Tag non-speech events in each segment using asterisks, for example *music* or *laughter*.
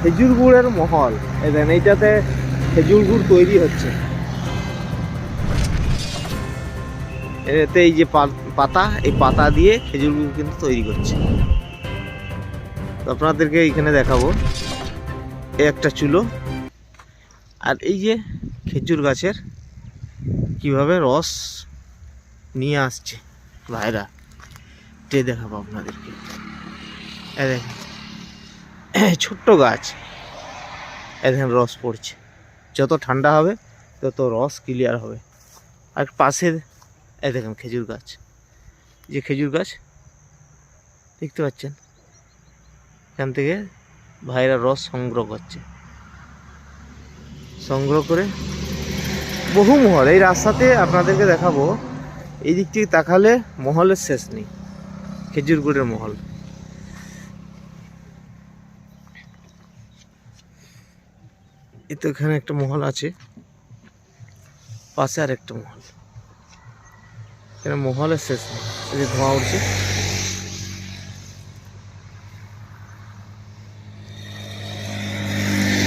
খেজুর গুড়ের মহল। এই দেখেন, এইটাতে খেজুর গুড় তৈরি হচ্ছে। এতে এই যে পাতা, এই পাতা দিয়ে খেজুর গুড় কিন্তু তৈরি করছে। তো আপনাদেরকে এইখানে দেখাবো। এই একটা চুলো। আর এই যে খেজুর গাছের কীভাবে রস নিয়ে আসছে ভাইরা টে দেখাবো আপনাদেরকে। দেখেন। *coughs* ছোট্ট গাছ। এ দেখেন, রস পড়ছে। যত ঠান্ডা হবে, তত রস ক্লিয়ার হবে। আর পাশে এ দেখেন, খেজুর গাছ। যে খেজুর গাছ, দেখতে পাচ্ছেন? এখান থেকে ভাইরা রস সংগ্রহ করছে। সংগ্রহ করে বহু মহল এই রাস্তাতে আপনাদেরকে দেখাবো, এই দিক থেকে তাকালে মহলের শেষ নেই। খেজুর গুড়ের মহল। এই তো এখানে একটা মহল আছে। পাশে আর একটা মহল। এখানে মহলের শেষ নেই। যে ধোঁয়া উঠছে।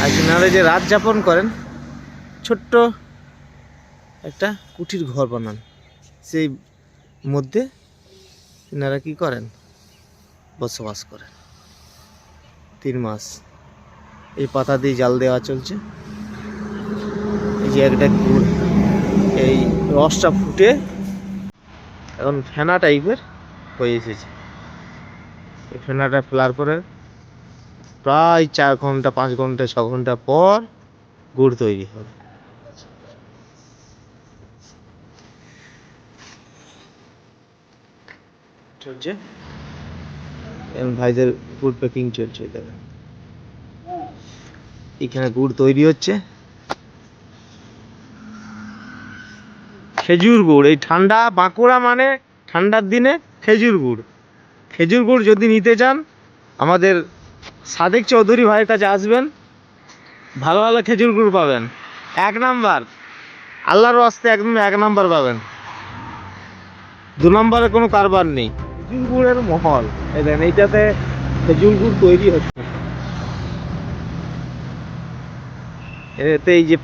আর যে রাত যাপন করেন, ছোট্ট একটা কুঠির ঘর বানান। সেই মধ্যে এনারা কি করেন? বসবাস করেন। তিন মাস। এই পাতা দিয়ে জাল দেওয়া চলছে। এই যে একটা এই রসটা ফুটে এখন ফেনা টাইপের হয়ে এসেছে। এই ফেনাটা ফেলার পরে প্রায় চার ঘণ্টা, পাঁচ ঘণ্টা, ছ ঘণ্টা পর গুড় তৈরি হবে। চলছে? ভাইদের গুড় প্যাকিং চলছে দেখেন। এখানে গুড় তৈরি হচ্ছে। খেজুর গুড়, এই ঠান্ডা বাঁকুড়া মানে ঠান্ডার দিনে খেজুর গুড়। খেজুর গুড় যদি নিতে চান, আমাদের সাদেক চৌধুরী ভাইয়ের কাছে আসবেন, ভালো ভালো খেজুর গুড় পাবেন। এক নাম্বার, আল্লাহর আসতে একদম এক নাম্বার পাবেন। দু নম্বরে কোনো কারবার নেই। খেজুর গুড়ের মহল দেখেন, এইটাতে খেজুর গুড় তৈরি হচ্ছে। এতে এই যে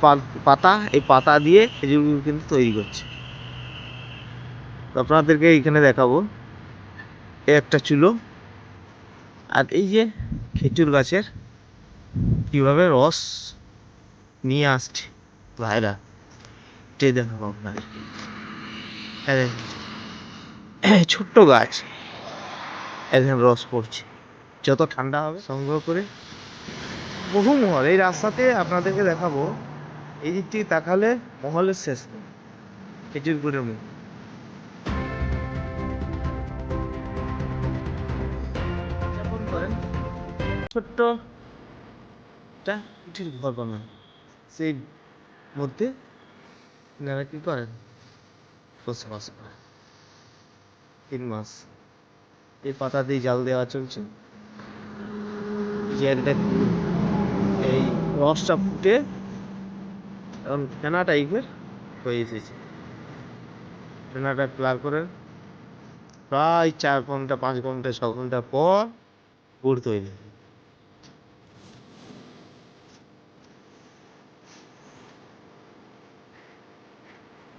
পাতা, এই পাতা দিয়ে খেজুরগুলো কিন্তু তৈরি করছে। তো আপনাদেরকে এইখানে দেখাবো। এ একটা চুলো। আর এই যে খেজুর গাছের কীভাবে রস নিয়ে আসছে। ভাইরা টে দেখাবো আপনাদেরকে। এই ছোট্ট গাছ। এখন রস পড়ছে। যত ঠান্ডা হবে, সংগ্রহ করে বহু মহল এই রাস্তাতে আপনাদেরকে দেখাবো, এই দিক থেকে তাকালে মহলের শেষ নেই। খেজুর গুড়ের মহল ছোট্ট একটা ঘর বানান। সেই মধ্যে এনারা কি করেন? বসবাস করেন। তিন মাস এই পাতা দিয়ে জাল দেওয়া চলছে। যে এই রসটা ফুটে এখন ফেনা টাইপের হয়ে এসেছে ফেনাটা ক্লার করে প্রায় চার ঘণ্টা, পাঁচ ঘণ্টা, ছ ঘণ্টা পর গুড় তৈরি।